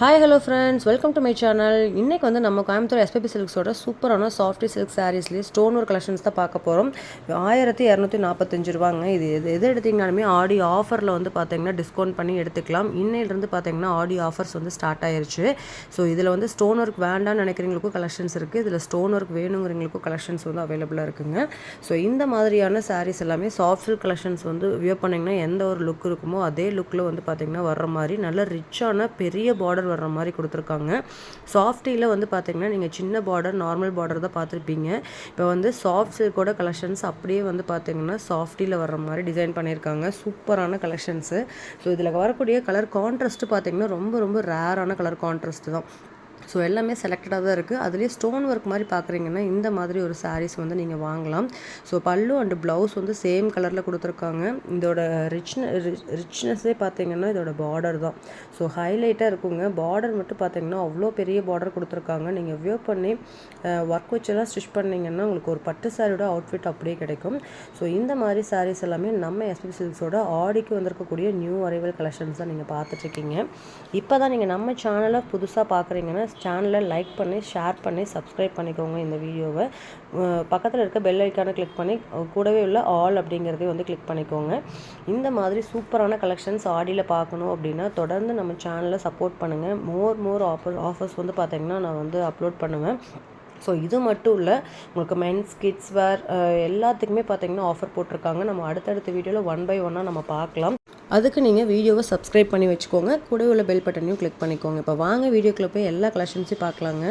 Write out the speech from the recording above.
Hi hello friends welcome to my channel இன்றைக்கி வந்து நம்ம கோயம்புத்தூர் எஸ்பிபி சில்க்ஸோட சூப்பரான சாஃப்டி சில்க் சாரீஸ்லேயே ஸ்டோன் ஒர்க் கலெக்ஷன்ஸ் தான் பார்க்க போகிறோம் ஆயிரத்தி இரநூத்தி நாற்பத்தஞ்சு ரூபாங்க. இது எது எது எடுத்திங்கனாலுமே ஆடி ஆஃபரில் வந்து பார்த்தீங்கன்னா டிஸ்கவுண்ட் பண்ணி எடுத்துக்கலாம். இன்னையிலேருந்து பார்த்தீங்கன்னா ஆடி ஆஃபர்ஸ் வந்து ஸ்டார்ட் ஆயிருச்சு. ஸோ இதில் வந்து ஸ்டோன் ஒர்க் வேண்டாம்னு நினைக்கிறவங்களுக்கும் கலெக்ஷன்ஸ் இருக்குது இதில் ஸ்டோன் ஒர்க் வேணுங்கிறவங்களுக்கும் கலெக்ஷன்ஸ் வந்து அவைலபிளாக இருக்குங்க. ஸோ இந்த மாதிரியான சாரீஸ் எல்லாமே சாஃப்ட் சில்க் கலெக்ஷன்ஸ் வந்து வியர் பண்ணிங்கன்னா எந்த ஒரு லுக் இருக்குமோ அதே லுக்கில் வந்து பார்த்திங்கன்னா வர்ற மாதிரி நல்ல ரிச்சான பெரிய பார்டர் வர்ற மாதிரி கொடுத்துருக்காங்க. சாஃப்டியில் வந்து பார்த்திங்கன்னா நீங்கள் சின்ன பார்டர் நார்மல் பார்டர் தான் பார்த்துருப்பீங்க இப்போ வந்து சாஃப்ட் சில்கோட கலெக்ஷன்ஸ் அப்படியே வந்து பார்த்திங்கன்னா சாஃப்டியில் வர்ற மாதிரி டிசைன் பண்ணியிருக்காங்க. சூப்பரான கலெக்ஷன்ஸு ஸோ இதில் வரக்கூடிய கலர் கான்ட்ராஸ்ட்டு பார்த்திங்கன்னா ரொம்ப ரொம்ப ரேரான கலர் கான்ட்ராஸ்ட்டு தான். ஸோ எல்லாமே செலக்டடாக தான் இருக்குது அதுலேயே ஸ்டோன் ஒர்க் மாதிரி பார்க்குறீங்கன்னா இந்த மாதிரி ஒரு சாரீஸ் வந்து நீங்கள் வாங்கலாம். ஸோ பல்லு அண்டு ப்ளவுஸ் வந்து சேம் கலரில் கொடுத்துருக்காங்க. இதோட ரிச்ன ரிச்னஸ்ஸே பார்த்தீங்கன்னா இதோட பார்டர் தான். ஸோ ஹைலைட்டாக இருக்குங்க. பார்டர் மட்டும் பார்த்தீங்கன்னா அவ்வளோ பெரிய பார்டர் கொடுத்துருக்காங்க. நீங்கள் வியூ பண்ணி ஒர்க் வச்செல்லாம் ஸ்டிச் பண்ணிங்கன்னா உங்களுக்கு ஒரு பட்டு சாரியோட அவுட்ஃபிட் அப்படியே கிடைக்கும். ஸோ இந்த மாதிரி சாரீஸ் எல்லாமே நம்ம எஸ்பி சில்க்ஸோட ஆடிக்கு வந்திருக்கக்கூடிய நியூ அரைவல் கலெக்ஷன்ஸ் தான் நீங்கள் பார்த்துட்ருக்கீங்க இப்போ தான் நீங்கள் நம்ம சேனலை புதுசாக பார்க்குறீங்கன்னா சேனலை லைக் பண்ணி ஷேர் பண்ணி சப்ஸ்கிரைப் பண்ணிக்கோங்க இந்த வீடியோவை. பக்கத்தில் இருக்க பெல் ஐக்கானை கிளிக் பண்ணி கூடவே உள்ள ஆல் அப்படிங்கிறதையும் வந்து கிளிக் பண்ணிக்கோங்க. இந்த மாதிரி சூப்பரான கலெக்ஷன்ஸ் ஆடியில் பார்க்கணும் அப்படின்னா தொடர்ந்து நம்ம சேனலை சப்போர்ட் பண்ணுங்கள் மோர் மோர் ஆஃபர் ஆஃபர்ஸ் வந்து பார்த்தீங்கன்னா நான் வந்து அப்லோட் பண்ணுவேன். ஸோ இது மட்டும் இல்லை உங்களுக்கு மென்ஸ் கிட்ஸ் வேர் எல்லாத்துக்குமே பார்த்தீங்கன்னா ஆஃபர் போட்டிருக்காங்க. நம்ம அடுத்தடுத்த வீடியோவில் ஒன் பை ஒன்னாக நம்ம பார்க்கலாம். அதுக்கு நீங்கள் வீடியோவை சப்ஸ்கிரைப் பண்ணி வச்சுக்கோங்க. கூட உள்ள பெல் பட்டனையும் கிளிக் பண்ணிக்கோங்க. இப்போ வாங்க வீடியோக்குள்ளே போய் எல்லா கலெக்ஷன்ஸையும் பார்க்கலாங்க.